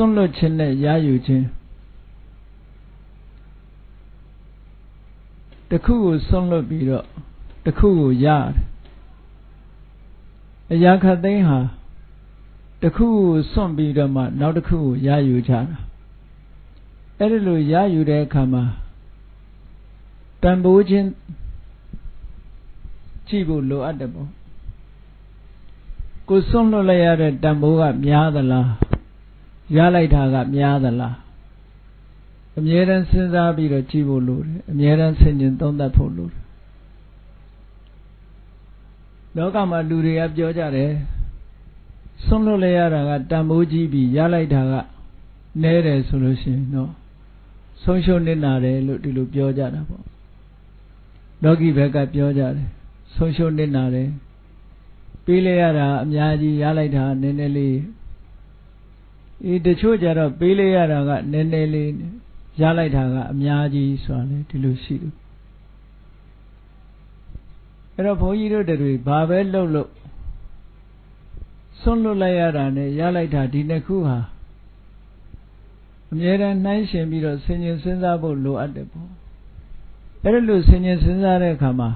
စွန့်လွတ်ခြင်းနဲ့ရယူခြင်းတခုကိုစွန့်လွတ်ပြီးတော့တခုကိုရတယ်အရာခတ်သိမ်းဟာတခုကိုစွန့်ပြီးတော့မှနောက်တစ်ခုကိုရယူကြတာအဲ့ဒီလိုရယူတဲ့အခါမှာတန်ဖိုးခြင်းကြည့်ဖို့လိုအပ်တယ်ပေါ့ကိုစွန့်လွတ်လိုက်ရတဲ့တန်ဖိုးကများသလား ရလိုက်တာကများသလားအမြဲတမ်းစဉ်းစားပြီးတော့ကြည့်ဖို့လိုတယ်အမြဲတမ်းဆင်ခြင်သုံးသပ်ဖို့လိုတယ်လောကမှာလူတွေကပြောကြတယ်စွန့်လွတ်လိုက်ရတာကတန်ဖိုးကြီးပြီးရလိုက်တာကနဲတယ်ဆိုလို့ရှိရင်တော့ဆုံးရှုံးနေတာတယ်လို့ဒီလိုပြောကြတာပေါ့လောကီဘက်ကပြောကြတယ်ဆုံးရှုံးနေတာတယ်ပေးလိုက်ရတာအများကြီးရလိုက်တာနည်းနည်းလေး အေးတချို့ကြတော့ပေးလိုက်ရတာကနည်းနည်းလေးရလိုက်တာကအများကြီးဆိုတာလေဒီလိုရှိတယ်အဲ့တော့ဘုန်းကြီးတို့တွေဘာပဲလှုပ်လို့ဆွန့်လွတ်လိုက်ရတာနဲ့ရလိုက်တာဒီနှစ်ခုဟာအမြဲတမ်းနှိုင်းရှင်ပြီးတော့ဆင်ញင်စဉ်းစားဖို့လိုအပ်တယ်ပေါ့အဲ့ဒါလို့ဆင်ញင်စဉ်းစားတဲ့အခါမှာ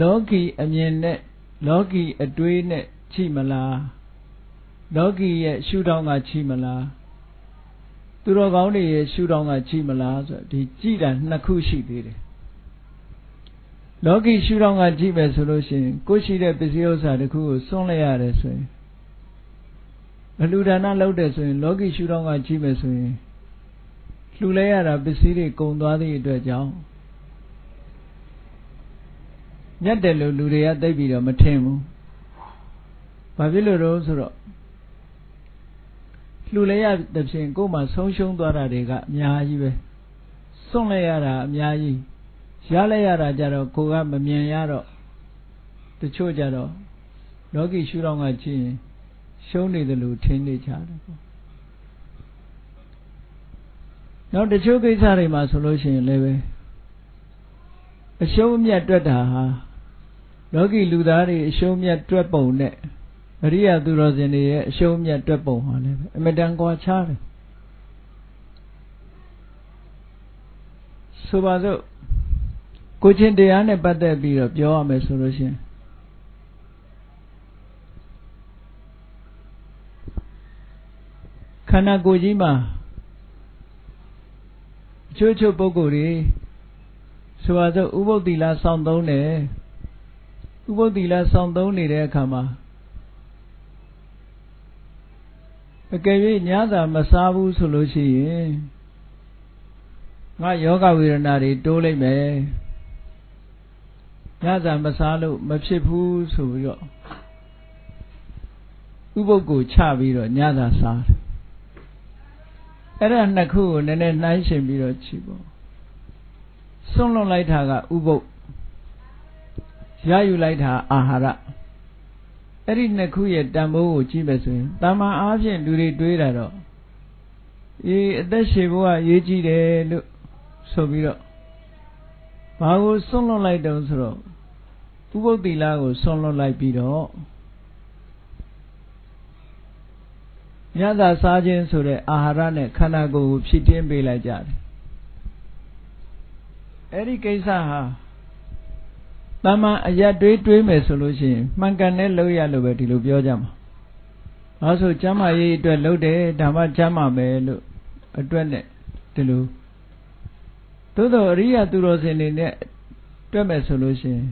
လောကီအမြင်နဲ့လောကီအတွေးနဲ့ချိမလား လောကီရဲ့ရှုထောင့်ကချိမလားသူတော်ကောင်းတွေရဲ့ရှုထောင့်ကချိမလားဆိုဒီကြည်တာနှစ်ခုရှိသေးတယ်လောကီရှုထောင့်ကကြည့်မယ်ဆိုလို့ရှိရင်ကိုရှိတဲ့ပစ္စည်းဥစ္စာတစ်ခုကိုစွန့်လိုက်ရတယ်ဆိုရင်အလှူဒါနလုပ်တယ်ဆိုရင် လောကီရှုထောင့်ကကြည့်မယ်ဆိုရင်လှူလိုက်ရတာပစ္စည်းတွေကုန်သွားသည့်အတွက်ကြောင့်မြတ်တယ်လို့လူတွေကသိပြီးတော့မထင်ဘူး။ဘာဖြစ်လို့တော့ဆိုတော့ လှူလိုက်ရတဲ့ဖြင့်ကိုယ်မှဆုံးရှုံးသွားတာတွေကအများကြီးပဲ။စွန့်လိုက်ရတာအများကြီးရလိုက်ရတာကြတော့ကိုကမမြင်ရတော့တချို့ကြတော့လောကီရှုထောင့်ကကြည့်ရင်ရှုံးနေတယ်လို့ထင်နေကြတယ်ပေါ့နောက်တချို့ကိစ္စတွေမှာဆိုလို့ရှိရင်လည်းပဲအရှုံးအမြတ်တွက်တာဟာလောကီလူသားတွေအရှုံးမြတ်တွက်ပုံနဲ့ အရိယသူတော်စင်တွေရဲ့အရှုံးမြတ်တွက်ပုံဟာလည်းအမတန်ကွာခြားတယ်ဆိုပါစို့ကိုချင်းတရားနဲ့ပတ်သက်ပြီးတော့ပြောရမယ်ဆိုလို့ရှိရင်ခန္ဓာကိုယ်ကြီးမှာအချို့ချို့ပုဂ္ဂိုလ်တွေဆိုပါစို့ဥပုပ်တိလာစောင့်သုံးတယ်ဥပုပ်တိလာစောင့်သုံးနေတဲ့အခါမှာ အကယ်၍ညစာမစားဘူးဆိုလို့ရှိရင်ငါယောဂဝေဒနာတွေတိုးလိုက်မယ်ညစာမစားလို့မဖြစ်ဘူးဆိုပြီးတော့ဥပုပ်ကိုချပြီးတော့ညစာစားတယ်အဲ့ဒါနှစ်ခုကိုနည်းနည်းနှိုင်းရှင်ပြီးတော့ကြည့်ပေါ့စွန့်လွတ်လိုက်တာကဥပုပ်ရယူလိုက်တာအာဟာရ အဲ့ဒီနှစ်ခုရဲ့တန်ဖိုးကိုကြည့်မယ်ဆိုရင်တာမန်အားဖြင့်လူတွေတွေးတာတော့အေးအသက်ရှည်ဖို့ကရေးကြည့်တယ်လို့ဆိုပြီးတော့ဘာကိုစွန့်လွတ်လိုက်တုံးဆိုတော့ဥပုပ်တိလာကိုစွန့်လွတ်လိုက်ပြီးတော့ညသာစားခြင်းဆိုတဲ့အာဟာရနဲ့ခန္ဓာကိုယ်ကိုဖြည့်တင်းပေးလိုက်ကြတယ်အဲ့ဒီကိစ္စဟာ တမန်အရက်တွေးတွေးမယ်ဆိုလို့ရှိရင်မှန်ကန်တဲ့လောက်ရလို့ပဲဒီလိုပြောကြမှာ။အဲဆိုကျမ်းမာရေးအတွက်လုပ်တယ်ဒါမှကျမ်းမာမယ်လို့အတွက်နဲ့ဒီလိုသို့တော့အရိယသူတော်စင်တွေနဲ့တွက်မယ်ဆိုလို့ရှိရင်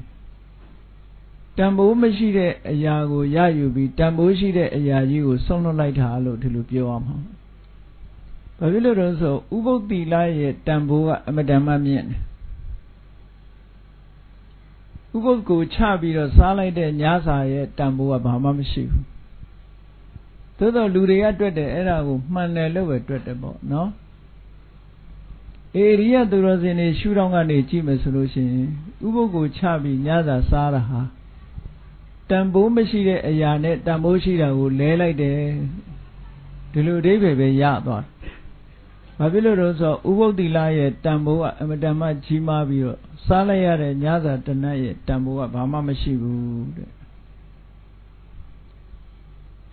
တန်ဖိုးမရှိတဲ့အရာကိုရယူပြီးတန်ဖိုးရှိတဲ့အရာကြီးကိုဆုံးလွတ်လိုက်တာလို့ဒီလိုပြောရမှာ။ဘာဖြစ်လို့လဲဆိုဥပုပ်တိလရဲ့တန်ဖိုးကအမတန်မှမြင့်တယ် ဥပုပ်ကိုချပြီးတော့စားလိုက်တဲ့ညစာရဲ့တန်ဖိုးကဘာမှမရှိဘူးသို့တော့လူတွေကတွက်တယ်အဲ့ဒါကိုမှန်တယ်လို့ပဲတွက်တယ်ပေါ့နော်အေရိယသူတော်စင်တွေရှုထောင့်ကနေကြည့်မယ်ဆိုလို့ရှိရင်ဥပုပ်ကိုချပြီးညစာစားတာဟာတန်ဖိုးမရှိတဲ့အရာနဲ့တန်ဖိုးရှိတာကိုလဲလိုက်တယ်ဒီလိုအဓိပ္ပာယ်ပဲရသွား ဘာဖြစ်လို့လဲဆိုတော့ဥပုပ်တိလရဲ့တန်ဖိုးကအမတန်မှကြီးမားပြီးတော့စားလိုက်ရတဲ့ညစာတနတ်ရဲ့တန်ဖိုးကဘာမှမရှိဘူးတဲ့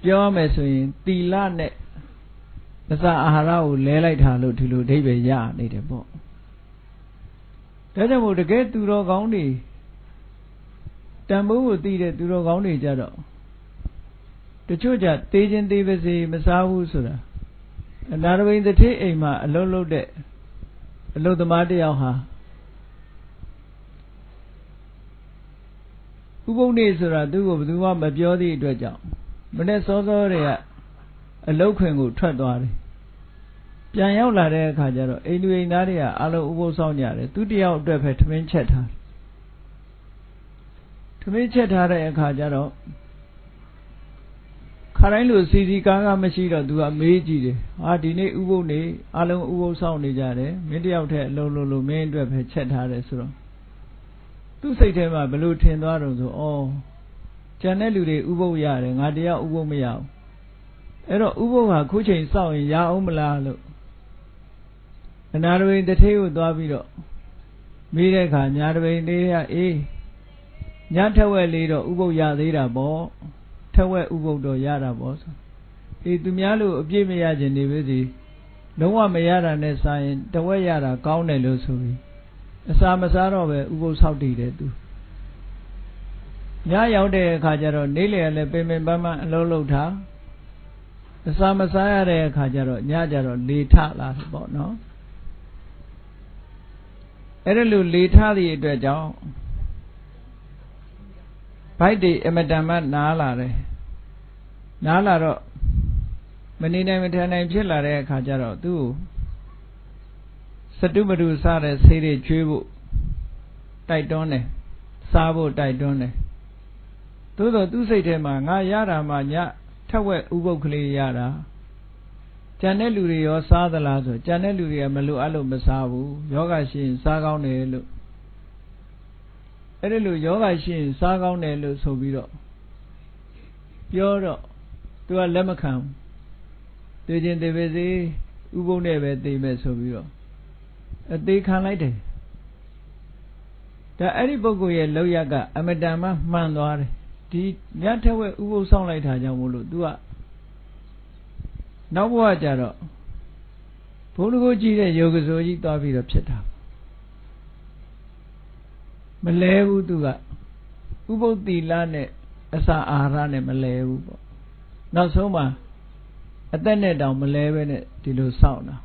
ပြောရမယ်ဆိုရင်တီလနဲ့အစာအာဟာရကိုလဲလိုက်တာလို့ဒီလိုအဓိပ္ပာယ်ရနေတယ်ပေါ့ဒါကြောင့်မို့တကယ်သူတော်ကောင်းတွေတန်ဖိုးကိုသိတဲ့သူတော်ကောင်းတွေကြတော့တချို့ကြသေးခြင်းသေးပါစေမစားဘူးဆိုတာ အနာရဝိန်တတိအိမ်မှာအလုံးလုံးတဲ့အလုသမားတယောက်ဟာဥပုပ်နေဆိုတာသူ့ကိုဘယ်သူမှမပြောသည့်အတွက်ကြောင့်မနေ့စောစောတွေကအလုခွင်ကိုထွက်သွားတယ်ပြန်ရောက်လာတဲ့အခါကျတော့အိမ်လူအိမ်သားတွေကအလုံးဥပုပ်ဆောင်ကြတယ်သူတယောက်အတွက်ပဲထမင်းချက်ထားထမင်းချက်ထားတဲ့အခါကျတော့ ခါတိုင်းလိုစီစီကားကားမရှိတော့သူကမေးကြည့်တယ်ဟာဒီနေ့ဥပုပ်နေအလုံးဥပုပ်ဆောင်နေကြတယ်မင်းတယောက်တည်းအလုံးလုံးလို့မင်းအတွက်ပဲချက်ထားတယ်ဆိုတော့သူ့စိတ်ထဲမှာဘလို့ထင်သွားတော့ဆိုဩကျန်တဲ့လူတွေဥပုပ်ရတယ်ငါတယောက်ဥပုပ်မရဘူးအဲ့တော့ဥပုပ်ဟာခုချိန်စောင့်ရင်ရအောင်မလားလို့အနာရဝိတထေးကိုသွားပြီးတော့မေးတဲ့အခါညာတပိန်လေးကအေးညထက်ဝက်လေးတော့ဥပုပ်ရသေးတာပေါ့ ထက်ဝက်ဥပုပ်တော့ရတာပေါ့ဆိုအေးသူများလို့အပြည့်မရခြင်းနေပါစီလုံးဝမရတာနဲ့စာရင်တဝက်ရတာကောင်းတယ်လို့ဆိုပြီးအစာမစားတော့ပဲဥပုပ်ဆောက်တည်တယ်သူညရောက်တဲ့အခါကျတော့နေ့လည်လည်းပင်ပင်ပန်းပန်းအလုံးလုံးထားအစာမစားရတဲ့အခါကျတော့ညကျတော့လေထလာတယ်ပေါ့နော်အဲ့ဒါလိုလေထသည့်အတွက်ကြောင့် ဘိုက်တွေအမတန်မှနားလာတယ်နားလာတော့မနေနိုင်မထနိုင်ဖြစ်လာတဲ့အခါကျတော့သူ့ကိုစတုပတုစတဲ့ဆေးတွေကျွေးဖို့တိုက်တွန်းတယ်စားဖို့တိုက်တွန်းတယ်သို့တော့သူ့စိတ်ထဲမှာငါရတာမှညထက်ဝက်ဥပုပ်ကလေးရတာကြံတဲ့လူတွေရောစားသလားဆိုကြံတဲ့လူတွေကမလိုအပ်လို့မစားဘူးယောဂရှိရင်စားကောင်းတယ်လို့ အဲ့ဒီလိုယောဂရှိရင်စားကောင်းတယ်လို့ဆိုပြီးတော့ပြောတော့သူကလက်မခံသိချင်းသိပါစေဥပုပ်နဲ့ပဲသိမယ်ဆိုပြီးတော့အသေးခံလိုက်တယ်ဒါအဲ့ဒီပုဂ္ဂိုလ်ရဲ့လောက်ရကအမတန်မှမှန်သွားတယ်ဒီညထက်ဝဲဥပုပ်ဆောင်လိုက်တာကြောင့်မို့လို့ तू ကနောက်ဘဝကျတော့ဘုန်းတော်ကိုကြည့်တဲ့ယောဂစိုးကြီးသွားပြီးတော့ဖြစ်တာ မလဲဘူးသူကဥပုပ်တိလနဲ့အစာအာဟာရနဲ့မလဲဘူးပေါ့နောက်ဆုံးမှာအသက်နဲ့တောင်မလဲပဲနဲ့ဒီလိုစောင့်တာ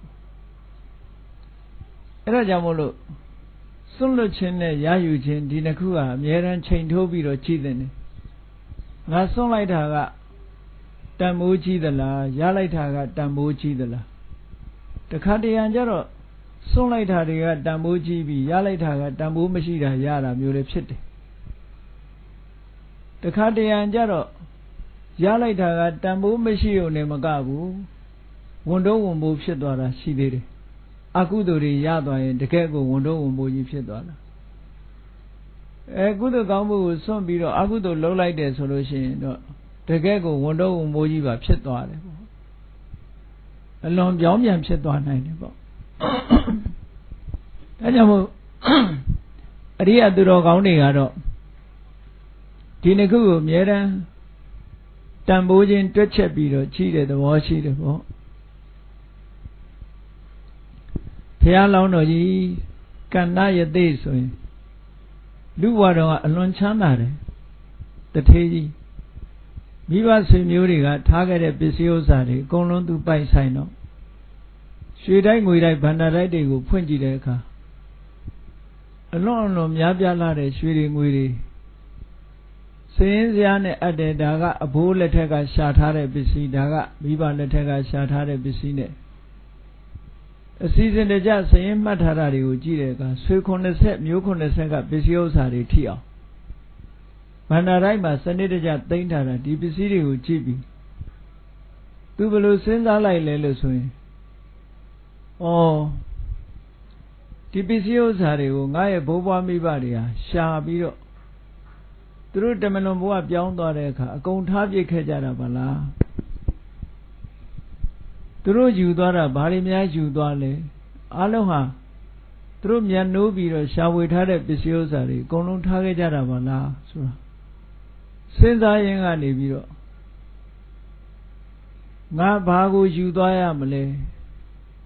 အဲ့ဒါကြောင့်မို့လို့စွန့်လွတ်ခြင်းနဲ့ရယူခြင်းဒီနှစ်ခုဟာအများရန်ချိန်ထိုးပြီးတော့ကြည့်တဲ့နေငါစွန့်လိုက်တာကတန်မိုးကြီးသလားရလိုက်တာကတန်မိုးကြီးသလားတခါတရံကျတော့ စွန့်လိုက်တာတွေကတန်မိုးကြီးပြီးရလိုက်တာကတန်မိုးမရှိတာရတာမျိုးလည်းဖြစ်တယ်တခါတရံကျတော့ရလိုက်တာကတန်ဖိုးမရှိုံနဲ့မကဘူးဝန်တော့ဝန်ပိုးဖြစ်သွားတာရှိသေးတယ်အကုသိုလ်တွေရသွားရင်တကယ်ကိုဝန်တော့ဝန်ပိုးကြီးဖြစ်သွားတာအဲကုသိုလ်ကောင်းမှုကိုစွန့်ပြီးတော့အကုသိုလ်လုံးလိုက်တယ်ဆိုလို့ရှိရင်တော့တကယ်ကိုဝန်တော့ဝန်ပိုးကြီးပါဖြစ်သွားတယ်ပေါ့အလွန်ပြောင်းပြန်ဖြစ်သွားနိုင်တယ်ပေါ့ ဒါကြောင့်မို့အရိယသူတော်ကောင်းတွေကတော့ဒီနှစ်ခုကိုအမြဲတမ်းတန်ဖိုးခြင်းတွက်ချက်ပြီးတော့ကြီးတဲ့သဘောရှိတယ်ပေါ့ဘုရားလောင်းတော်ကြီးကန္နယသိဆိုရင်လူဘဝတော်ကအလွန်ချမ်းသာတယ်တထေးကြီးမိဘဆွေမျိုးတွေကထားခဲ့တဲ့ပစ္စည်းဥစ္စာတွေအကုန်လုံးသူပိုက်ဆိုင်တော့ ရွှေတိုက်ငွေတိုက်ဗန္တာတိုက်တွေကိုဖွင့်ကြည့်တဲ့အခါအလွန်အလွန်များပြားလာတဲ့ရွှေတွေငွေတွေစင်းစရာနဲ့အပ်တယ်ဒါကအဘိုးလက်ထက်ကရှာထားတဲ့ပစ္စည်းဒါကမိဘလက်ထက်ကရှာထားတဲ့ပစ္စည်းနဲ့အစည်းစင်တကြစရင်မှတ်ထားတာတွေကိုကြည့်တဲ့အခါဆွေ90မျိုး90ကပစ္စည်းဥစ္စာတွေထိအောင်ဗန္ဒာတိုင်းမှာစနစ်တကျသိမ်းထားတာဒီပစ္စည်းတွေကိုကြည့်ပြီးသူဘယ်လိုစဉ်းစားလိုက်လဲလို့ဆိုရင် ဩဒီပစ္စည်းဥစ္စာတွေကိုငါရဲ့ဘိုးဘွားမိဘတွေဟာရှာပြီးတော့သူတို့တမလွန်ဘဝပြောင်းသွားတဲ့အခါအကုန်ထားပြစ်ခဲ့ကြတာပါလားသူတို့ယူသွားတာဘာတွေများယူသွားလဲအလုံးဟာသူတို့မြန်နိုးပြီးတော့ရှာဝေထားတဲ့ပစ္စည်းဥစ္စာတွေအကုန်လုံးထားခဲ့ကြတာပါလားဆိုတာစဉ်းစားရင်ကနေပြီးတော့ငါဘာကိုယူသွားရမလဲ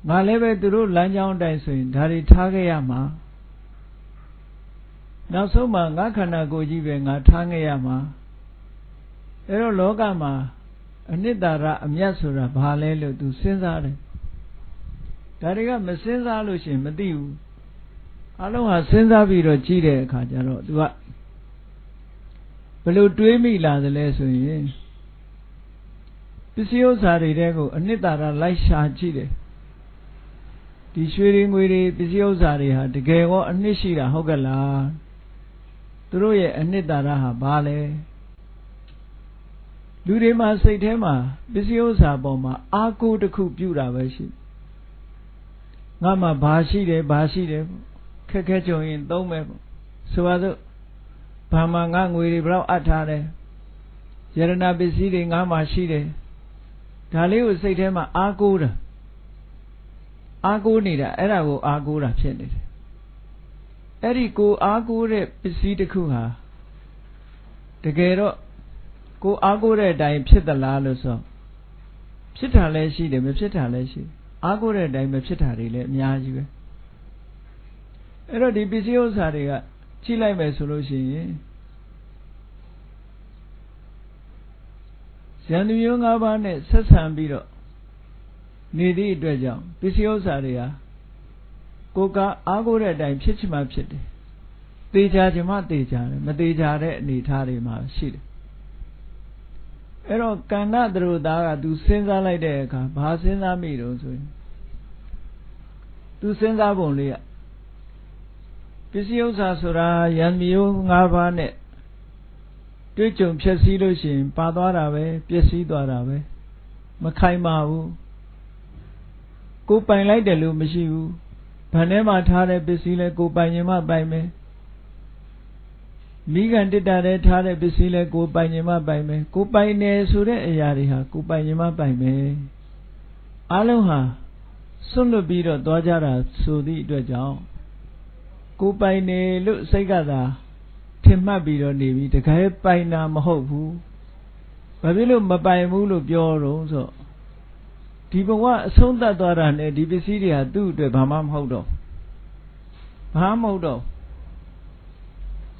ငါလည်းပဲသူတို့လမ်းကြောင်းတိုင်းဆိုရင်ဒါတွေထားခဲ့ရမှာနောက်ဆုံးမှငါခန္ဓာကိုယ်ကြီးပဲငါထားခဲ့ရမှာအဲတော့လောကမှာအနိတ္တရအမြတ်ဆိုတာဘာလဲလို့သူစဉ်းစားတယ်ဒါတွေကမစဉ်းစားလို့ရှိရင်မသိဘူးအလုံးဟာစဉ်းစားပြီးတော့ကြည့်တဲ့အခါကျတော့သူကဘယ်လိုတွေးမိလာသလဲဆိုရင်ပစ္စည်းဥစ္စာတွေတဲကိုအနှစ်သာရလိုက်ရှာကြည့်တယ် ဒီရွှေတွေငွေတွေပစ္စည်းဥစ္စာတွေဟာတကယ်ကောအနှစ်ရှိတာဟုတ်ကလားသူတို့ရဲ့အနှစ်သာရဟာဘာလဲလူတွေမှာစိတ်ထဲမှာပစ္စည်းဥစ္စာပေါ်မှာအာကိုတစ်ခုပြုတာပဲရှိငါမှဘာရှိတယ်ဘာရှိတယ်ခက်ခဲကြုံရင်သုံးမယ်ပေါ့ဆိုပါစို့ဘာမှငါငွေတွေဘယ်တော့အပ်ထားတယ်ယရနာပစ္စည်းတွေငါမှရှိတယ်ဒါလေးကိုစိတ်ထဲမှာအာကိုးတာ အာကိုးနေတာအဲ့ဒါကိုအာကိုးတာဖြစ်နေတယ်အဲ့ဒီကိုအာကိုးတဲ့ပစ္စည်းတစ်ခုဟာတကယ်တော့ကိုအာကိုးတဲ့အတိုင်းဖြစ်သလားလို့ဆိုဖြစ်တာလည်းရှိတယ်မဖြစ်တာလည်းရှိအာကိုးတဲ့အတိုင်းမဖြစ်တာတွေလည်းအများကြီးပဲအဲ့တော့ဒီပစ္စည်းဥစ္စာတွေကကြည့်လိုက်မယ်ဆိုလို့ရှိရင်ဇန်သူမျိုး၅ပါးနဲ့ဆက်ဆံပြီးတော့ နေသည့်အတွက်ကြောင့်ပစ္စည်းဥစ္စာတွေဟာကိုကအားကိုးတဲ့အတိုင်းဖြစ်ချင်မှဖြစ်တယ်။သေချာချင်မှသေချာတယ်မသေချာတဲ့အနေအထားတွေမှာရှိတယ်။အဲ့တော့ကန္နသရုသားကသူစဉ်းစားလိုက်တဲ့အခါဘာစဉ်းစားမိတော့ဆိုရင်သူစဉ်းစားပုံလေးကပစ္စည်းဥစ္စာဆိုတာယံမျိုး၅ပါးနဲ့တွေ့ကြုံဖြစ်စည်းလို့ရှိရင်ပါသွားတာပဲပျက်စီးသွားတာပဲမခိုင်ပါဘူး ကိုပိုင်လိုက်တယ်လို့မရှိဘူးဗန်ထဲမှာထားတဲ့ပစ္စည်းလဲကိုပိုင်ရင်မှပိုင်မယ်မိကန်တစ်တာတဲ့ထားတဲ့ပစ္စည်းလဲကိုပိုင်ရင်မှပိုင်မယ်ကိုပိုင်နေဆိုတဲ့အရာတွေဟာကိုပိုင်ရင်မှပိုင်မယ်အလုံးဟာဆွတ်လွတ်ပြီးတော့သွားကြတာဆိုသည့်အတွက်ကြောင့်ကိုပိုင်နေလို့စိတ်ကသာထင်မှတ်ပြီးတော့နေပြီးတကယ်ပိုင်တာမဟုတ်ဘူးဘာဖြစ်လို့မပိုင်ဘူးလို့ပြောတော့ဆို ဒီဘဝအဆုံးသတ်သွားတာနဲ့ဒီပစ္စည်းတွေဟာသူ့အတွက်ဘာမှမဟုတ်တော့ဘာမှမဟုတ်တော့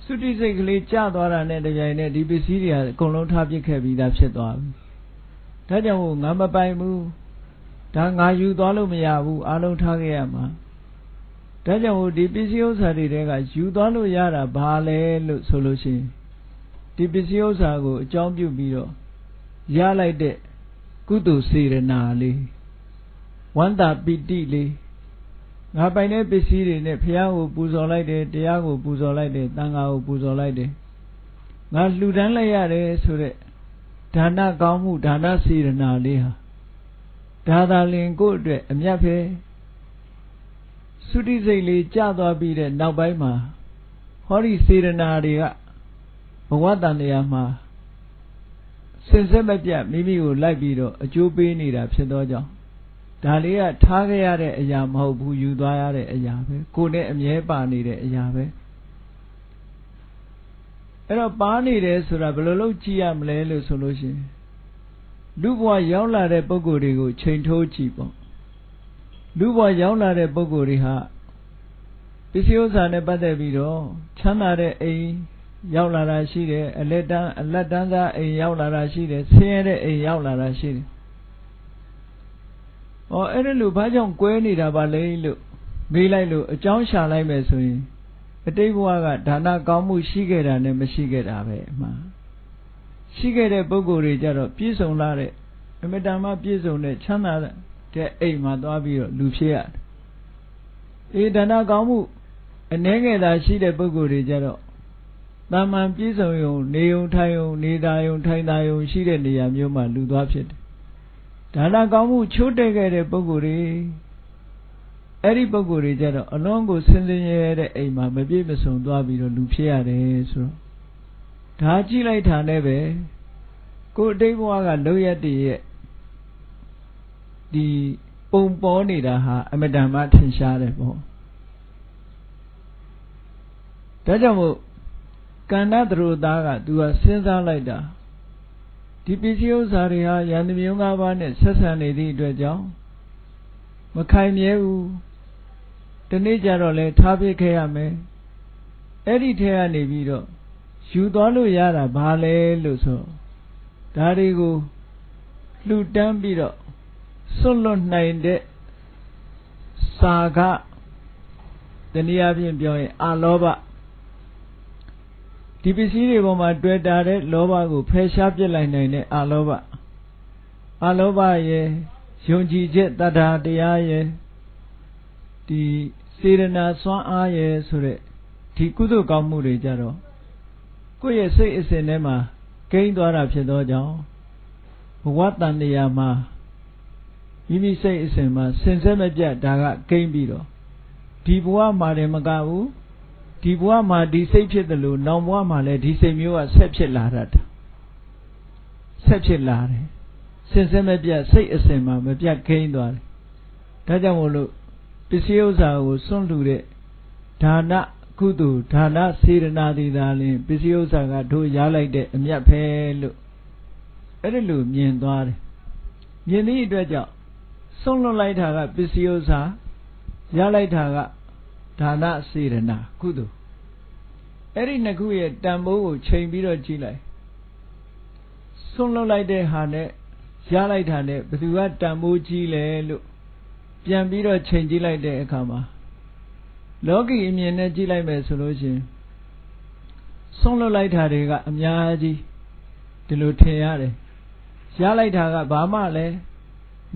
သုတိစိတ်ကလေးကြာသွားတာနဲ့တပြိုင်နက်ဒီပစ္စည်းတွေဟာအကုန်လုံးထားပစ်ခဲ့ပြီးသားဖြစ်သွားပြီဒါကြောင့်ငါမပိုင်ဘူးဒါငါယူသွားလို့မရဘူးအလုံးထားခဲ့ရမှာဒါကြောင့်ဒီပစ္စည်းဥစ္စာတွေတဲကယူသွားလို့ရတာဘာလဲလို့ဆိုလို့ရှိရင်ဒီပစ္စည်းဥစ္စာကိုအကြောင်းပြုပြီးတော့ရလိုက်တဲ့ ကုသိုလ်စေရနာလေးဝန္တာပိတိလေးငါပိုင်တဲ့ပစ္စည်းတွေနဲ့ဘုရားကိုပူဇော်လိုက်တယ်တရားကိုပူဇော်လိုက်တယ်တန်ခါကိုပူဇော်လိုက်တယ်ငါလှူဒန်းလိုက်ရတယ်ဆိုတဲ့ဒါနကောင်းမှုဒါနစေရနာလေးဟာဒါသာလင်ကိုယ့်အတွက်အမြတ်ပဲသုတိစိတ်လေးကြာသွားပြီးတဲ့နောက်ပိုင်းမှာဟောဒီစေရနာတွေကဘဝတန်တရားမှာ စင်စစ်မပြတ်မိမိကိုလိုက်ပြီးတော့အကျိုးပေးနေတာဖြစ်သောကြောင့်ဒါလေးကထားခဲ့ရတဲ့အရာမဟုတ်ဘူးယူသွားရတဲ့အရာပဲကိုယ်နဲ့အမြဲပါနေတဲ့အရာပဲအဲ့တော့ပါနေတယ်ဆိုတာဘယ်လိုလုပ်ကြည့်ရမလဲလို့ဆိုလို့ရှိရင်လူဘဝရောက်လာတဲ့ပုံကိုယ်တွေကိုချိန်ထိုးကြည့်ပေါ့လူဘဝရောက်လာတဲ့ပုဂ္ဂိုလ်တွေဟာပစ္စည်းဥစ္စာနဲ့ပတ်သက်ပြီးတော့ချမ်းသာတဲ့အိမ် ရောက်လာတာရှိတယ်အလက်တန်းအလက်တန်းသားအိမ်ရောက်လာတာရှိတယ်ဆင်းရဲတဲ့အိမ်ရောက်လာတာရှိတယ်။ဩအဲ့ဒါလို့ဘာကြောင့်ကွဲနေတာပါလဲလို့မေးလိုက်လို့အကြောင်းရှာလိုက်မယ်ဆိုရင်အတိတ်ဘဝကဒါနကောင်းမှုရှိခဲ့တာနဲ့မရှိခဲ့တာပဲအမှန်ရှိခဲ့တဲ့ပုဂ္ဂိုလ်တွေကြတော့ပြည့်စုံလာတဲ့အမတန်မှပြည့်စုံတဲ့ချမ်းသာတဲ့အိမ်မှာသွားပြီးတော့လူဖြစ်ရတယ်။အေးဒါနကောင်းမှုအနှဲငယ်သာရှိတဲ့ပုဂ္ဂိုလ်တွေကြတော့ တာမန်ပြည့်စုံရုံနေုံထိုင်ုံနေတာယုံထိုင်တာယုံရှိတဲ့နေရာမျိုးမှာလူသွားဖြစ်တယ်။ဒါနကောင်းမှုချိုးတဲ့ခဲ့တဲ့ပုဂ္ဂိုလ်တွေအဲ့ဒီပုဂ္ဂိုလ်တွေကြတော့အလွန်ကိုဆင်းရဲတဲ့အိမ်မှာမပြည့်မစုံသွားပြီးတော့လူဖြစ်ရတယ်ဆိုတော့ဒါကြည့်လိုက်တာနဲ့ပဲကိုယ်အတိတ်ဘဝကလုံရတည်းရဲ့ဒီပုံပေါ်နေတာဟာအမတန်မှထင်ရှားတယ်ပေါ့ဒါကြောင့်မို့ ကန္နသရသားကသူကစဉ်းစားလိုက်တာဒီပစ္စည်းဥစ္စာတွေဟာယန္တမျိုး၅ပါးနဲ့ဆက်ဆံနေသည့်အတွက်ကြောင့်မခိုင်မြဲဘူးဒီနေ့ကျတော့လဲထားပစ်ခဲ့ရမယ်အဲ့ဒီထဲကနေပြီးတော့ယူသွားလို့ရတာဘာလဲလို့ဆိုဒါတွေကိုလှူတန်းပြီးတော့စွန့်လွတ်နိုင်တဲ့စာကတနည်းအားဖြင့်ပြောရင်အာလောဘ ဒီပစ္စည်းတွေပေါ်မှာတွေ့တာတဲ့လောဘကိုဖယ်ရှားပြစ်လိုက်နိုင်တဲ့အာလောဘအာလောဘရဲ့ယုံကြည်ချက်တတ္ထာတရားရဲ့ဒီစေရနာစွမ်းအားရဲ့ဆိုတဲ့ဒီကုသိုလ်ကောင်းမှုတွေကြတော့ကိုယ့်ရဲ့စိတ်အစဉ်ထဲမှာဂိမ်းသွားတာဖြစ်သောကြောင့်ဘဝတန်တရားမှာမိမိစိတ်အစဉ်မှာစင်ဆက်မပြတ်ဒါကဂိမ်းပြီးတော့ဒီဘဝမှာတည်းမကဘူး ဒီဘဝမှာဒီစိတ်ဖြစ်တယ်လို့နောင်ဘဝမှာလည်းဒီစိတ်မျိုးကဆက်ဖြစ်လာတတ်တာဆက်ဖြစ်လာတယ်စင်ဆက်မပြတ်စိတ်အစဉ်မှာမပြတ်ဂိမ်းသွားတယ်ဒါကြောင့်မို့လို့ပစ္စည်းဥစ္စာကိုစွန့်လူတဲ့ဒါနကုသိုလ်ဒါနစေရနာတိသာလင်ပစ္စည်းဥစ္စာကတို့ရလိုက်တဲ့အမြတ်ပဲလို့အဲ့ဒီလိုမြင်သွားတယ်မြင်သည့်အတွက်ကြောင့်ဆုံးလွတ်လိုက်တာကပစ္စည်းဥစ္စာရလိုက်တာက ဒါနစေရနာကုသိုလ်အဲ့ဒီနှစ်ခုရဲ့တန်ဖိုးကိုချိန်ပြီးတော့ကြည့်လိုက်ဆုံးလွတ်လိုက်တဲ့ဟာနဲ့ရလိုက်တာနဲ့ဘယ်သူကတန်ဖိုးကြီးလဲလို့ပြန်ပြီးတော့ချိန်ကြည့်လိုက်တဲ့အခါမှာလောကီအမြင်နဲ့ကြည့်လိုက်မယ်ဆိုလို့ရှိရင်ဆုံးလွတ်လိုက်တာတွေကအများကြီးဒီလိုထင်ရတယ်ရလိုက်တာကဘာမှလည်း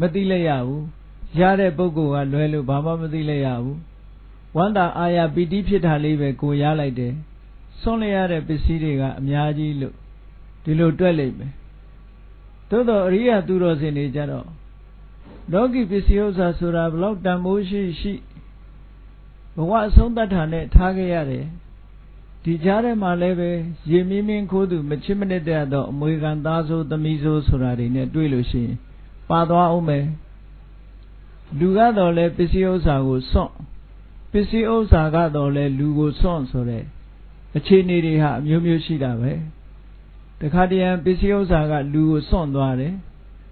မသိလိုက်ရဘူးရတဲ့ပုဂ္ဂိုလ်ကလွယ်လို့ဘာမှမသိလိုက်ရဘူး ဝန္တာအာရပီတိဖြစ်တာလေးပဲကိုရလိုက်တယ်ဆုံးလိုက်ရတဲ့ပစ္စည်းတွေကအများကြီးလို့ဒီလိုတွက်လိုက်မယ်သို့တော့အရိယာသူတော်စင်တွေကြတော့လောကီပစ္စည်းဥစ္စာဆိုတာဘလောက်တန်ဖိုးရှိရှိဘဝအဆုံးတတ်တာနဲ့ထားခဲ့ရတယ်ဒီကြားထဲမှာလည်းပဲရေမင်းမင်းခိုးသူမချစ်မနစ်တဲ့တော့အမွေခံသားဆိုးသမီးဆိုးဆိုတာတွေနဲ့တွေ့လို့ရှိရင်ပါသွားအောင်မယ်လူကတော့လည်းပစ္စည်းဥစ္စာကိုစွန့် ပစ္စည်းဥစ္စာကတော့လည်းလူကိုစွန့်ဆိုတဲ့အခြေအနေတွေဟာအမျိုးမျိုးရှိတာပဲတခါတရံပစ္စည်းဥစ္စာကလူကိုစွန့်သွားတယ်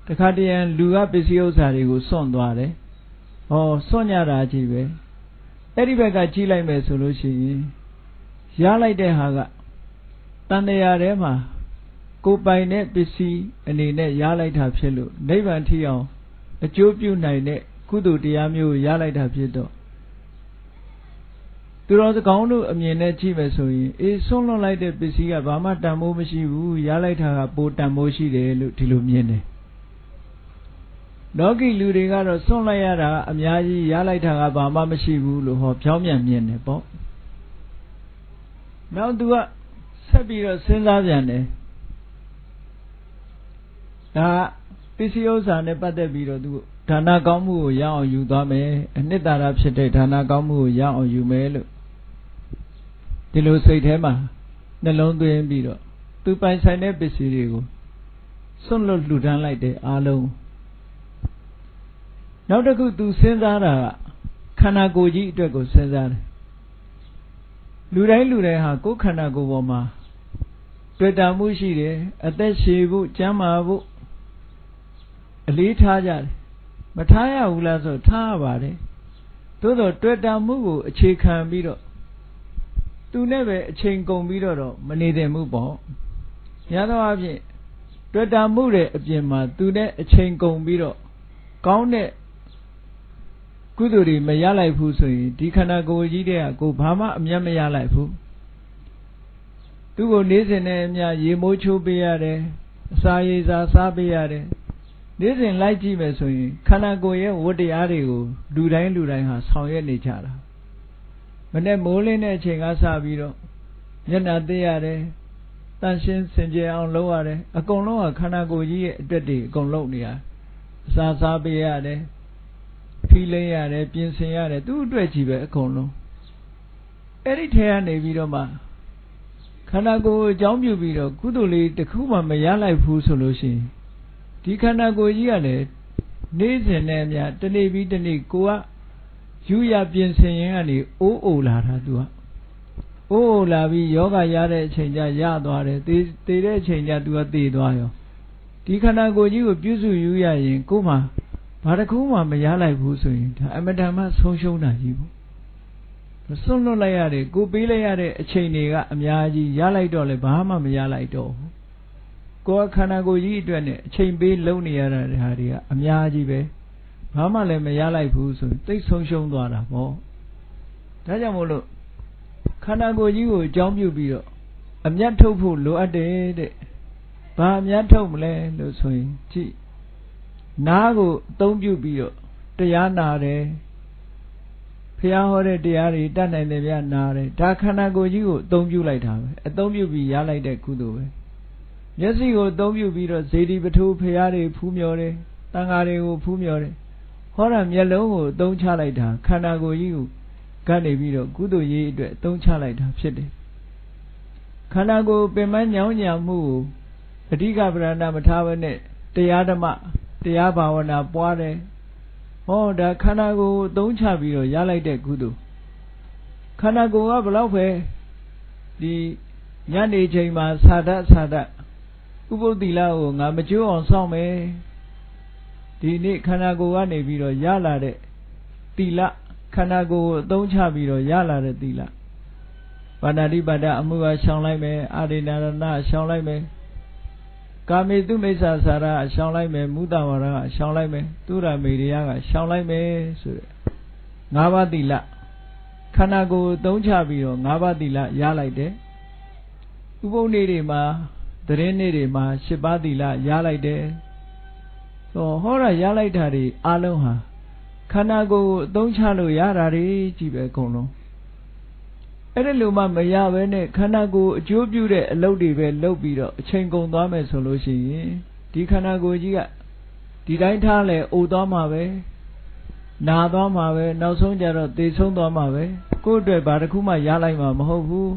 တခါတရံလူကပစ္စည်းဥစ္စာတွေကိုစွန့်သွားတယ်ဟောစွန့်ကြတာကြီးပဲအဲ့ဒီဘက်ကကြီးလိုက်မယ်ဆိုလို့ရှိရင်ရလိုက်တဲ့ဟာကတန်တရားထဲမှာကိုပိုင်တဲ့ပစ္စည်းအနေနဲ့ရလိုက်တာဖြစ်လို့နိဗ္ဗာန်ထိအောင်အကျိုးပြုနိုင်တဲ့ကုသိုလ်တရားမျိုးရလိုက်တာဖြစ်တော့ သူတော်စကောင်းတို့အမြင်နဲ့ကြည့်မယ်ဆိုရင်အေးဆုံးလွန်လိုက်တဲ့ပစ္စည်းကဘာမှတန်ဖိုးမရှိဘူးရလိုက်တာကပိုတန်ဖိုးရှိတယ်လို့ဒီလိုမြင်တယ်လောကီလူတွေကတော့စွန့်လိုက်ရတာအများကြီးရလိုက်တာကဘာမှမရှိဘူးလို့ဟောဖြောင်းပြန်မြင်တယ်ပေါ့နောက်သူကဆက်ပြီးတော့စဉ်းစားပြန်တယ်ဒါပစ္စည်းဥစ္စာနဲ့ပတ်သက်ပြီးတော့သူဒါနကောင်းမှုကိုရအောင်ယူသွားမယ်အနှစ်သာရဖြစ်တဲ့ဒါနကောင်းမှုကိုရအောင်ယူမယ်လို့ ဒီလိုစိတ်ထဲမှာနှလုံးသွင်းပြီးတော့သူပိုင်ဆိုင်တဲ့ပစ္စည်းတွေကိုစွန့်လွတ်လှူဒန်းလိုက်တဲ့အားလုံးနောက်တစ်ခုသူစဉ်းစားတာကခန္ဓာကိုယ်ကြီးအတွက်ကိုစဉ်းစားတယ်လူတိုင်းလူတိုင်းဟာကိုယ်ခန္ဓာကိုယ်ပေါ်မှာတွေ့တာမှုရှိတယ်အသက်ရှည်ဖို့ကျန်းမာဖို့အလေးထားကြတယ်မထားရဘူးလားဆိုထားရပါတယ်သို့တော့တွေ့တာမှုကိုအခြေခံပြီးတော့ သူနဲ့ပဲအချိန်ကုန်ပြီးတော့တော့မနေသင့်ဘူးပေါ့ရသောအဖြစ်တွေ့တာမှုရဲ့အပြင်မှာသူနဲ့အချိန်ကုန်ပြီးတော့ကောင်းတဲ့ကုသိုလ်တွေမရလိုက်ဘူးဆိုရင်ဒီခန္ဓာကိုယ်ကြီးတဲ့ကကိုဘာမှအမျက်မရလိုက်ဘူးသူ့ကိုနေစဉ်နဲ့အမျှရေမိုးချိုးပေးရတယ်အစာရေစာစားပေးရတယ်နေစဉ်လိုက်ကြည့်မယ်ဆိုရင်ခန္ဓာကိုယ်ရဲ့ဝတ္တရားတွေကိုလူတိုင်းလူတိုင်းဟာဆောင်ရွက်နေကြတာ မနဲ့မိုးလင်းတဲ့အချိန်ကစပြီးတော့မျက်နှာသိရတယ်တန်ရှင်းစင်ကြယ်အောင်လုပ်ရတယ်အကုန်လုံးကခန္ဓာကိုယ်ကြီးရဲ့အတွက်တွေအကုန်လုပ်နေရအစာစားပေးရတယ်ဖီးလိမ့်ရတယ်ပြင်ဆင်ရတယ်သူ့အတွက်ကြီးပဲအကုန်လုံးအဲ့ဒီထဲကနေပြီးတော့မှခန္ဓာကိုယ်အကြောင်းပြုပြီးတော့ကုသိုလ်လေးတစ်ခုမှမရလိုက်ဘူးဆိုလို့ရှိရင်ဒီခန္ဓာကိုယ်ကြီးကလည်းနေ့စဉ်နဲ့အမျှတနေ့ပြီးတနေ့ကိုက ယူရပြင်ဆင်ရင်ကနေအိုးအိုလာတာသူကအိုးအိုလာပြီးယောဂရတဲ့အချိန်ကျရသွားတယ်သေသေတဲ့အချိန်ကျသူကသေသွားရောဒီခန္ဓာကိုယ်ကြီးကိုပြုစုယူရရင်ကိုယ်မှာဘာတစ်ခုမှမရလိုက်ဘူးဆိုရင်ဒါအမတန်မှဆုံးရှုံးတာကြီးပေါ့ဆွန့်လွတ်လိုက်ရတယ်ကိုပေးလိုက်ရတဲ့အချိန်တွေကအများကြီးရလိုက်တော့လေဘာမှမရလိုက်တော့ဘူးကိုယ်ခန္ဓာကိုယ်ကြီးအတွက်နဲ့အချိန်ပေးလုံနေရတာတွေဟာတွေကအများကြီးပဲ ဘာမှလည်းမရလိုက်ဘူးဆိုရင်သိဆုံးရှုံးသွားတာပေါ့ဒါကြောင့်မို့လို့ခန္ဓာကိုယ်ကြီးကိုအကြောင်းပြုပြီးတော့အမျက်ထုတ်ဖို့လိုအပ်တယ်တဲ့ဘာအမျက်ထုတ်မလဲလို့ဆိုရင်ကြည့်နားကိုအသုံးပြုပြီးတော့တရားနာတယ်ဖះဟောတဲ့တရားတွေတတ်နိုင်တယ်ဗျနားတယ်ဒါခန္ဓာကိုယ်ကြီးကိုအသုံးပြုလိုက်တာပဲအသုံးပြုပြီးရလိုက်တဲ့ကုသိုလ်ပဲမျက်စိကိုအသုံးပြုပြီးတော့ဇေဒီပထိုးဖះတွေဖူးမြော်တယ်တန်ဃာတွေကိုဖူးမြော်တယ် ဟောတာမျက်လုံးကိုအသုံးချလိုက်တာခန္ဓာကိုယ်ကြီးကိုကနေပြီးတော့ကုသိုလ်ရေးအတွက်အသုံးချလိုက်တာဖြစ်တယ်ခန္ဓာကိုယ်ပင်မညောင်းညံမှုကိုအဓိကပရဏမထားဘဲနဲ့တရားဓမ္မတရားဘာဝနာပွားတယ်ဟောဒါခန္ဓာကိုယ်အသုံးချပြီးတော့ရလိုက်တဲ့ကုသိုလ်ခန္ဓာကိုယ်ကဘလောက်ပဲဒီညနေချိန်မှာသာဒသာဒဥပုသ္တိလကိုငါမကြိုးအောင်စောင့်မယ် ဒီနေ့ခန္ဓာကိုယ်ကနေပြီးတော့ရလာတဲ့တိလခန္ဓာကိုယ်ကိုအသုံးချပြီးတော့ရလာတဲ့တိလပါဏာတိပါဒအမှုအရှောင်လိုက်မယ်အာရိနာရဏအရှောင်လိုက်မယ်ကာမေတုမိစ္ဆာစာရအရှောင်လိုက်မယ်မုဒ္ဒဝါရကအရှောင်လိုက်မယ်သူရမေရိယကရှောင်လိုက်မယ်ဆိုတဲ့ငါးပါးတိလခန္ဓာကိုယ်အသုံးချပြီးတော့ငါးပါးတိလရလိုက်တယ်ဥပုံနေ့တွေမှာသတင်းနေ့တွေမှာ၈ပါးတိလရလိုက်တယ် ဟောဟောတာရလိုက်တာတွေအလုံးဟာခန္ဓာကိုယ်ကိုအသုံးချလို့ရတာတွေကြီးပဲအကုန်လုံးအဲ့ဒီလိုမှမရဘဲနဲ့ခန္ဓာကိုယ်အကျိုးပြုတဲ့အလုပ်တွေပဲလုပ်ပြီးတော့အချိန်ကုန်သွားမယ်ဆိုလို့ရှိရင်ဒီခန္ဓာကိုယ်ကြီးကဒီတိုင်းထားလဲအိုသွားမှာပဲနာသွားမှာပဲနောက်ဆုံးကြတော့သေဆုံးသွားမှာပဲကိုယ့်အတွက်ဘာတစ်ခုမှရလိုက်မှာမဟုတ်ဘူး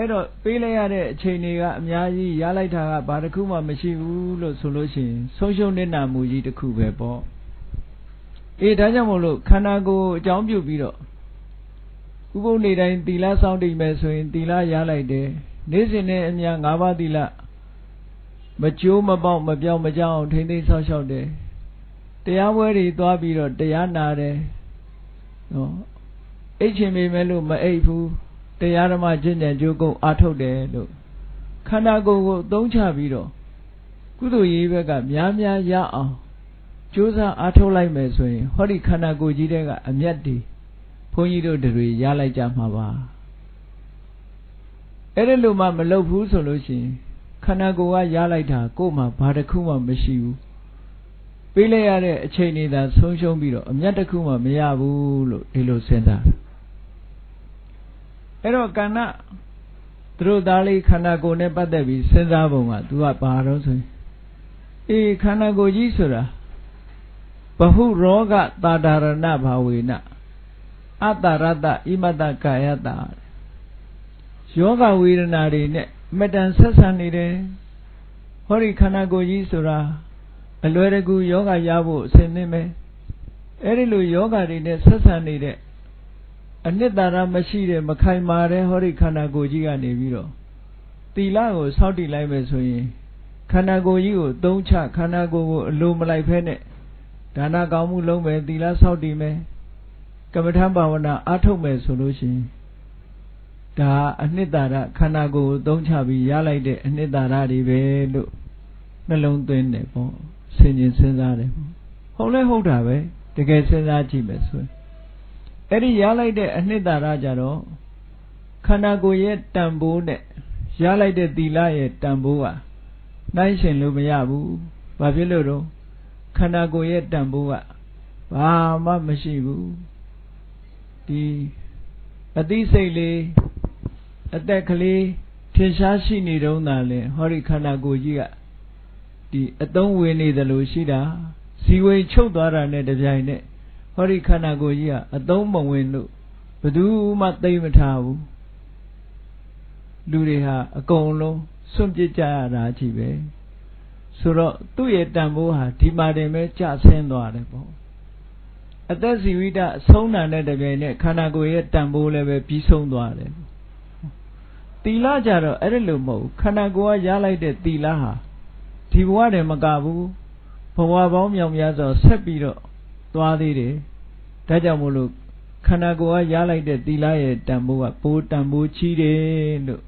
အဲ့တော့ပေးလိုက်ရတဲ့အချိန်တွေကအများကြီးရလိုက်တာကဘာတစ်ခုမှမရှိဘူးလို့ဆိုလို့ရှိရင်ဆုံးရှုံးနေတာမူကြီးတစ်ခုပဲပေါ့အေးဒါကြောင့်မို့လို့ခန္ဓာကိုယ်အကြောင်းပြုပြီးတော့ဥပုပ်နေတိုင်းသီလစောင့်တည်မယ်ဆိုရင်သီလရလိုက်တယ်နေ့စဉ်နဲ့အများ၅ပါးသီလမကြိုးမပေါက်မပြောင်းမကြောက်အောင်ထိမ့်သိမ်းဆောက်ရှောက်တယ်တရားပွဲတွေသွားပြီးတော့တရားနာတယ်နော်အိတ်ချင်ပေမဲ့လို့မအိတ်ဘူး တရားဓမ္မကျင့်ကြံကြိုးကုပ်အားထုတ်တယ်လို့ခန္ဓာကိုယ်ကိုသုံးချပြီးတော့ကုသိုလ်ရေးဘက်ကများများရအောင်ကြိုးစားအားထုတ်လိုက်မယ်ဆိုရင်ဟောဒီခန္ဓာကိုယ်ကြီးတဲ့ကအမျက်တည်ဘုန်းကြီးတို့တွေရလိုက်ကြမှာပါအဲ့ဒီလိုမှမလုပ်ဘူးဆိုလို့ရှိရင်ခန္ဓာကိုယ်ကရလိုက်တာကို့မှာဘာတစ်ခုမှမရှိဘူးပေးလိုက်ရတဲ့အချိန်တွေသာဆုံးရှုံးပြီးတော့အမျက်တစ်ခုမှမရဘူးလို့ဒီလိုစဉ်းစား အဲ့တော့ကဏ္ဍသူတို့သားလေးခန္ဓာကိုယ်နဲ့ပတ်သက်ပြီးစဉ်းစားပုံက तू ကဘာတော့ဆိုရင်အေးခန္ဓာကိုယ်ကြီးဆိုတာဘဟုရောဂတာဒရဏဘာဝေနအတ္တရတ္တဣမတ္တကာယတယောဂဝေဒနာတွေနဲ့မတန်ဆက်ဆံနေတယ်ဟောဒီခန္ဓာကိုယ်ကြီးဆိုတာအလွယ်တကူယောဂရဖို့အစဉ်သင့်ပဲအဲ့ဒီလိုယောဂတွေနဲ့ဆက်ဆံနေတဲ့ အနှစ်သာရမရှိတဲ့မခိုင်မာတဲ့ဟောဒီခန္ဓာကိုယ်ကြီးကနေပြီးတော့တီလာကိုစောင့်တည်လိုက်မယ်ဆိုရင်ခန္ဓာကိုယ်ကြီးကိုသုံးချခန္ဓာကိုယ်ကိုအလိုမလိုက်ဖဲနဲ့ဒါနကောင်းမှုလုံးမယ်သီလစောင့်တည်မယ်ကမ္မထဘာဝနာအားထုတ်မယ်ဆိုလို့ရှိရင်ဒါအနှစ်သာရခန္ဓာကိုယ်ကိုသုံးချပြီးရလိုက်တဲ့အနှစ်သာရတွေပဲလို့နှလုံးသွင်းတယ်ပေါ့ဆင်ញင်စဉ်းစားတယ်ပေါ့ဟုတ်လဲဟုတ်တာပဲတကယ်စဉ်းစားကြည့်မယ်ဆိုရင် အဲ့ဒီရလိုက်တဲ့အနှစ်သာရကြတော့ခန္ဓာကိုယ်ရဲ့တန်ဖိုးနဲ့ရလိုက်တဲ့သီလရဲ့တန်ဖိုးကနှိုင်းရှင်လို့မရဘူးဘာဖြစ်လို့တော့ခန္ဓာကိုယ်ရဲ့တန်ဖိုးကဘာမှမရှိဘူးဒီအသိစိတ်လေးအသက်ကလေးထင်ရှားရှိနေတုံးသာလဲဟောဒီခန္ဓာကိုယ်ကြီးကဒီအသုံးဝင်နေတယ်လို့ရှိတာဇီဝိချုပ်သွားတာနဲ့တပြိုင်နက် ဟောဒီခန္ဓာကိုယ်ကြီးကအသုံးမဝင်လို့ဘယ်သူမှသိမထားဘူးလူတွေဟာအကုန်လုံးစွန့်ပစ်ကြရတာကြီးပဲဆိုတော့သူ့ရဲ့တန်ဖိုးဟာဒီမှာတင်ပဲကျဆင်းသွားတယ်ပေါ့အသက်ဇီဝိတအဆုံးတာနဲ့တပြိုင်နက်ခန္ဓာကိုယ်ရဲ့တန်ဖိုးလည်းပဲပြီးဆုံးသွားတယ်တီလာကြတော့အဲ့ဒါလိုမဟုတ်ခန္ဓာကိုယ်ကရလိုက်တဲ့တီလာဟာဒီဒီဘဝတည်းမကဘူးဘဝပေါင်းမြောင်များစွာဆက်ပြီးတော့သွားသေးတယ် ဒါကြောင့်မို့လို့ခန္ဓာကိုယ်ကရလိုက်တဲ့သီလရဲ့တန်ဖိုးကပိုးတန်ဖိုးကြီးတယ်လို့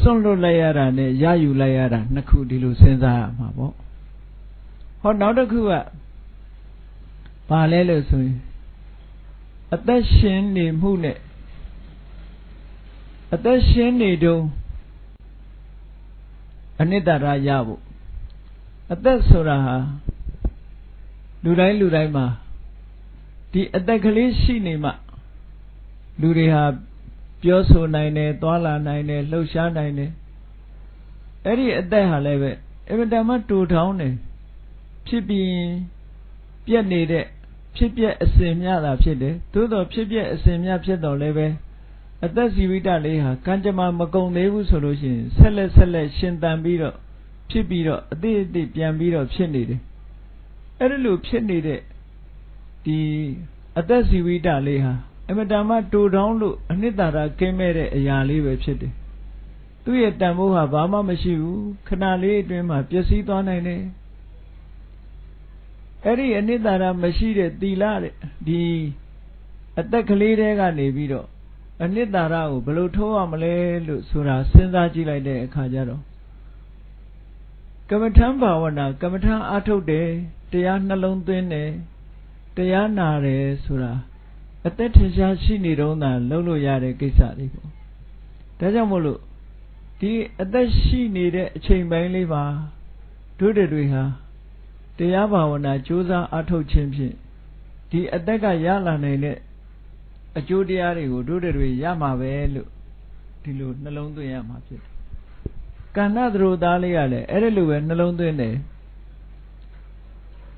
စွန့်လွတ်လိုက်ရတာနဲ့ရယူလိုက်ရတာနှစ်ခုဒီလိုစဉ်းစားရမှာပေါ့ဟောနောက်တစ်ခုကဘာလဲလို့ဆိုရင်အသက်ရှင်နေမှုနဲ့အသက်ရှင်နေတုန်းအနိတ္တရာရဖို့အသက်ဆိုတာဟာလူတိုင်းလူတိုင်းမှာ ဒီအသက်ကလေးရှိနေမှလူတွေဟာပြောဆိုနိုင်တယ်သွာလာနိုင်တယ်လှုပ်ရှားနိုင်တယ်အဲ့ဒီအသက်ဟာလည်းပဲအင်မတန်မှတူထောင်းတယ်ဖြစ်ပြီးပြက်နေတဲ့ဖြစ်ပြက်အစဉ်မြတာဖြစ်တယ်သို့တော့ဖြစ်ပြက်အစဉ်မြဖြစ်တော့လည်းပဲအသက်ဇီဝိတလေးဟာကံကြမ္မာမကုံသေးဘူးဆိုလို့ရှိရင်ဆက်လက်ဆက်လက်ရှင်သန်ပြီးတော့ဖြစ်ပြီးတော့အသေးအသေးပြန်ပြီးတော့ဖြစ်နေတယ်အဲ့ဒီလိုဖြစ်နေတဲ့ ဒီအသက်ဇီဝိတလေးဟာအမတန်မှတူတောင်းလို့အနှစ်သာရကင်းမဲ့တဲ့အရာလေးပဲဖြစ်တယ်သူ့ရဲ့တန်ဖိုးဟာဘာမှမရှိဘူးခဏလေးအတွင်းမှာပျက်စီးသွားနိုင်တယ်အဲ့ဒီအနှစ်သာရမရှိတဲ့သီလတဲ့ဒီအသက်ကလေးတဲကနေပြီးတော့အနှစ်သာရကိုဘယ်လိုထိုးရမလဲလို့ဆိုတာစဉ်းစားကြည့်လိုက်တဲ့အခါကျတော့ကမ္မထံဘာဝနာကမ္မထံအားထုတ်တယ်တရားနှလုံးသွင်းတယ် တရားနာတယ်ဆိုတာအသက်ထင်ရှားရှိနေတော့သာလုပ်လို့ရတဲ့ကိစ္စတွေပေါ့ဒါကြောင့်မို့လို့ဒီအသက်ရှိနေတဲ့အချိန်ပိုင်းလေးမှာတို့တွေဟာတရားဘာဝနာကြိုးစားအားထုတ်ခြင်းဖြင့်ဒီအသက်ကရလာနိုင်တဲ့အကျိုးတရားတွေကိုတို့တွေရမှာပဲလို့ဒီလိုနှလုံးသွင်းရမှာဖြစ်တယ်ကဏ္ဍသရိုသားလေးကလည်းအဲ့ဒီလိုပဲနှလုံးသွင်းတယ်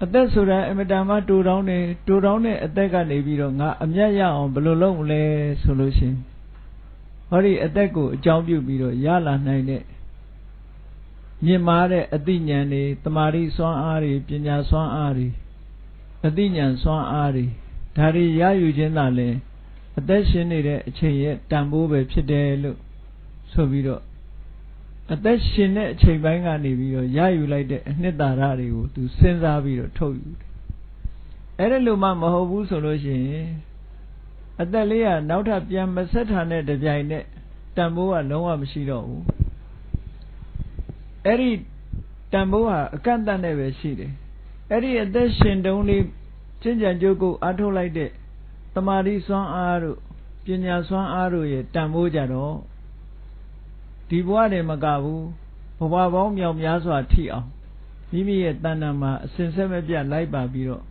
အသက်ဆိုတာအမတန်မှတူတောင်းနေတူတောင်းတဲ့အသက်ကနေပြီးတော့ငါအမျက်ရအောင်ဘယ်လိုလုပ်မလဲဆိုလို့ရှိရင်ဟောဒီအသက်ကိုအကြောင်းပြုပြီးတော့ရလာနိုင်တဲ့မြင့်မားတဲ့အသိဉာဏ်တွေတမာတိစွမ်းအားတွေပညာစွမ်းအားတွေအသိဉာဏ်စွမ်းအားတွေဒါတွေရယူခြင်းသာလဲအသက်ရှင်နေတဲ့အချိန်ရဲ့တန်ဖိုးပဲဖြစ်တယ်လို့ဆိုပြီးတော့ အသက်ရှင်တဲ့အချိန်ပိုင်းကနေပြီးတော့ရယူလိုက်တဲ့အနှစ်သာရတွေကိုသူစဉ်းစားပြီးတော့ထုတ်ယူတယ်အဲ့ဒါလိုမှမဟုတ်ဘူးဆိုလို့ရှိရင်အသက်လေးကနောက်ထပ်ပြန်မဆက်ထာနဲ့တပြိုင်နဲ့တန်ဖိုးကလုံးဝမရှိတော့ဘူးအဲ့ဒီတန်ဖိုးဟာအကန့်အသတ်နဲ့ပဲရှိတယ်အဲ့ဒီအသက်ရှင်တုန်းလေးကျင့်ကြံကြိုးကိုအားထုတ်လိုက်တဲ့တမာတိစွမ်းအားတို့ပညာစွမ်းအားတို့ရဲ့တန်ဖိုးကြတော့ ဒီဘဝတည်းမကဘူးဘဝပေါင်းမြောက်များစွာထိအောင်မိမိရဲ့တဏ္ဍာမှာအစဉ်ဆက်မပြတ်လိုက်ပါပြီးတော့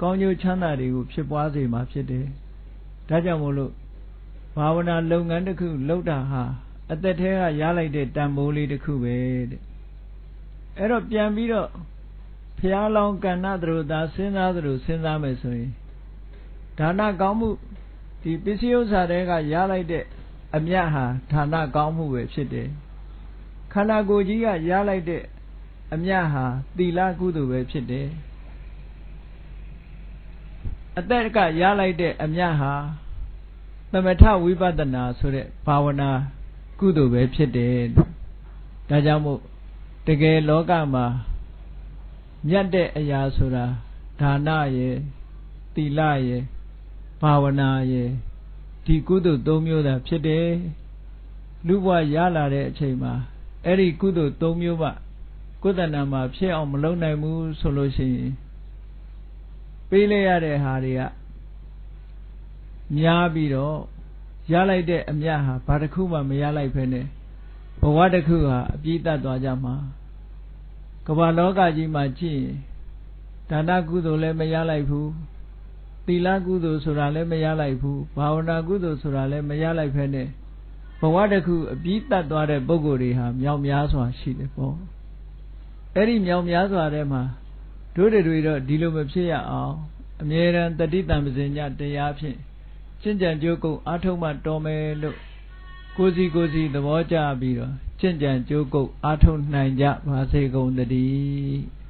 ကောင်းကျိုးချမ်းသာတွေကိုဖြစ်ပွားစေမှာဖြစ်တယ်။ဒါကြောင့်မို့လို့ဘာဝနာလုပ်ငန်းတစ်ခုလုပ်တာဟာအသက်ထဲကရလိုက်တဲ့တန်ဖိုးလေးတစ်ခုပဲတဲ့။အဲ့တော့ပြန်ပြီးတော့ဖျားလောင်ကဏ္ဍသတို့သာစဉ်းစားသလိုစဉ်းစားမယ်ဆိုရင်ဒါနကောင်းမှုဒီပစ္စည်းဥစ္စာတွေကရလိုက်တဲ့ အမြတ်ဟာဌာနကောင်းမှုပဲဖြစ်တယ်ခန္ဓာကိုယ်ကြီးကရလိုက်တဲ့အမြတ်ဟာသီလကုသိုလ်ပဲဖြစ်တယ်အသက်ကရလိုက်တဲ့အမြတ်ဟာသမထဝိပဿနာဆိုတဲ့ဘာဝနာကုသိုလ်ပဲဖြစ်တယ်ဒါကြောင့်မို့တကယ်လောကမှာမြတ်တဲ့အရာဆိုတာဒါနရယ်သီလရယ်ဘာဝနာရယ် ဒီကုသိုလ်၃မျိုးသာဖြစ်တယ်လူဘဝရလာတဲ့အချိန်မှာအဲ့ဒီကုသိုလ်၃မျိုးမှကိုယ်တဏ္ဍာမှာဖြစ်အောင်မလုပ်နိုင်ဘူးဆိုလို့ရှိရင်ပေးလိုက်ရတဲ့ဟာတွေကများပြီးတော့ရလိုက်တဲ့အမြတ်ဟာဘာတစ်ခုမှမရလိုက်ဖ ೇನೆ ဘဝတစ်ခုဟာအပြည့်တတ်သွားကြမှာကမ္ဘာလောကကြီးမှာကြည့်ရင်ဒါနကုသိုလ်လည်းမရလိုက်ဘူး သီလကုသိုလ်ဆိုတာလည်းမရလိုက်ဘူးဘာဝနာကုသိုလ်ဆိုတာလည်းမရလိုက်ဖ ೇನೆ ဘဝတစ်ခုအပြီးတတ်သွားတဲ့ပုဂ္ဂိုလ်တွေဟာမြောက်များစွာရှိတယ်ပေါ့အဲ့ဒီမြောက်များစွာထဲမှာတို့တွေတော့ဒီလိုမဖြစ်ရအောင်အမြဲတမ်းတတိတံပဇင်ညတရားဖြင့်ကျင့်ကြံကြိုးကုပ်အားထုတ်မှတော်မယ်လို့ကိုစီကိုစီသဘောကျပြီးတော့ကျင့်ကြံကြိုးကုပ်အားထုတ်နိုင်ကြပါစေကုန်သတည်း